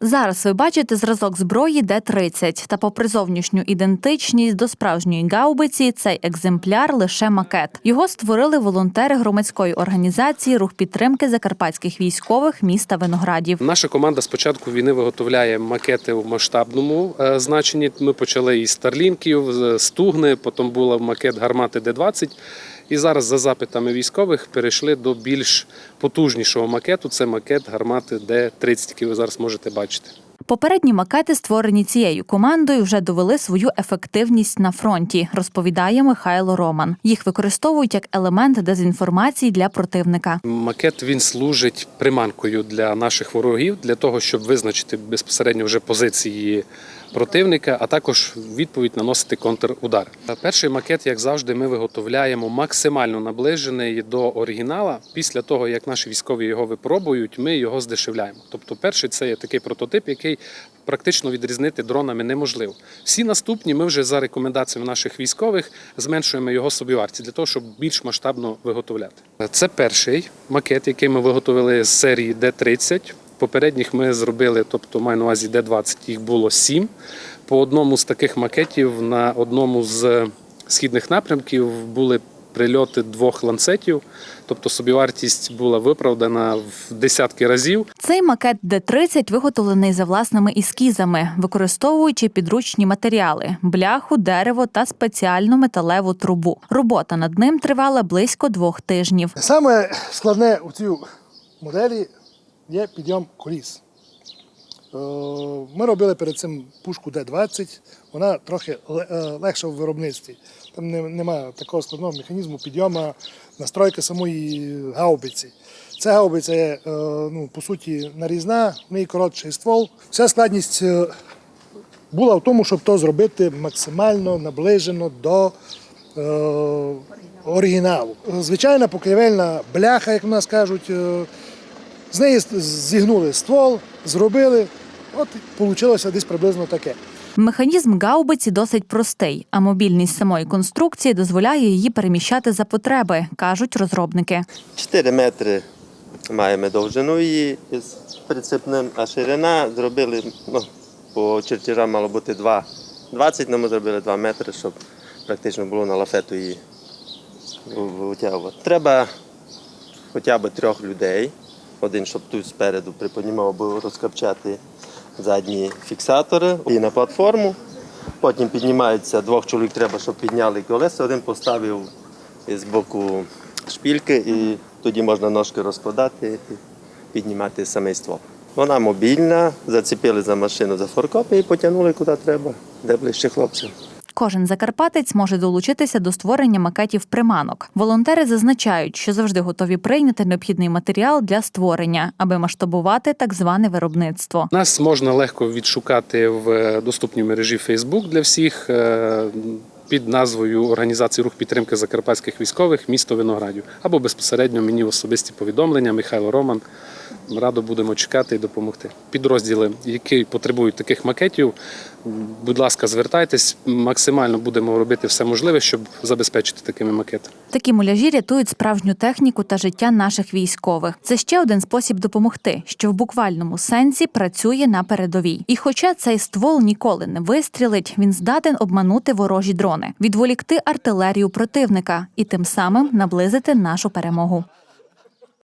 Зараз ви бачите зразок зброї Д-30. Та попри зовнішню ідентичність до справжньої гаубиці, цей екземпляр лише макет. Його створили волонтери громадської організації Рух підтримки закарпатських військових міста Виноградів. Наша команда з початку війни виготовляє макети в масштабному е, значенні. Ми почали із старлінків, стугни, потім була макет гармати Д-20. І зараз за запитами військових перейшли до більш потужнішого макету. Це макет гармати Д-30, який ви зараз можете бачити. Попередні макети, створені цією командою, вже довели свою ефективність на фронті, розповідає Михайло Роман. Їх використовують як елемент дезінформації для противника. Макет він служить приманкою для наших ворогів для того, щоб визначити безпосередньо вже позиції противника, а також відповідь наносити контрудар. Перший макет, як завжди, ми виготовляємо максимально наближений до оригінала. Після того, як наші військові його випробують, ми його здешевляємо. Тобто, перший це є такий прототип, який практично відрізнити дронами неможливо. Всі наступні ми вже за рекомендаціями наших військових зменшуємо його собівартість для того, щоб більш масштабно виготовляти. Це перший макет, який ми виготовили з серії Д-30. Попередніх ми зробили, тобто маю на увазі Д-20, їх було сім. По одному з таких макетів на одному з східних напрямків були прильоти двох ланцетів, тобто собівартість була виправдана в десятки разів. Цей макет Д-30 виготовлений за власними ескізами, використовуючи підручні матеріали: бляху, дерево та спеціальну металеву трубу. Робота над ним тривала близько двох тижнів. Саме складне у цій моделі є підйом коліс. Е, Ми робили перед цим пушку Д-20, вона трохи е, легша в виробництві. Там немає такого складного механізму підйому, настройки самої гаубиці. Ця гаубиця є, е, ну, по суті, нарізна, в неї коротший ствол. Вся складність була в тому, щоб то зробити максимально наближено до оригіналу. Звичайна покрівельна бляха, як в нас кажуть, з неї зігнули ствол, зробили. От вийшло десь приблизно таке. Механізм гаубиці досить простий, а мобільність самої конструкції дозволяє її переміщати за потреби, кажуть розробники. 4 метри маємо довжину її із прицепним, а ширина зробили, ну, по чертежам мало бути 2. 20, але ми зробили 2 метри, щоб практично було на лафету її витягувати. Треба хоча б трьох людей. Один, щоб тут спереду приподнімав, аби розкопчати задні фіксатори і на платформу. Потім піднімаються, двох чоловік треба, щоб підняли колеса, один поставив з боку шпільки, і тоді можна ножки розкладати і піднімати самий ствол. Вона мобільна, зацепили за машину за форкопи і потягнули куди треба, де ближче хлопців. Кожен закарпатець може долучитися до створення макетів приманок. Волонтери зазначають, що завжди готові прийняти необхідний матеріал для створення, аби масштабувати так зване виробництво. Нас можна легко відшукати в е, доступній мережі Facebook для всіх е, під назвою Організації рух підтримки закарпатських військових місто Виноградів або безпосередньо мені особисті повідомлення Михайло Роман. Радо будемо чекати і допомогти. Підрозділи, які потребують таких макетів, будь ласка, звертайтесь. Максимально будемо робити все можливе, щоб забезпечити такими макетами. Такі муляжі рятують справжню техніку та життя наших військових. Це ще один спосіб допомогти, що в буквальному сенсі працює на передовій. І хоча цей ствол ніколи не вистрілить, він здатен обманути ворожі дрони, відволікти артилерію противника і тим самим наблизити нашу перемогу.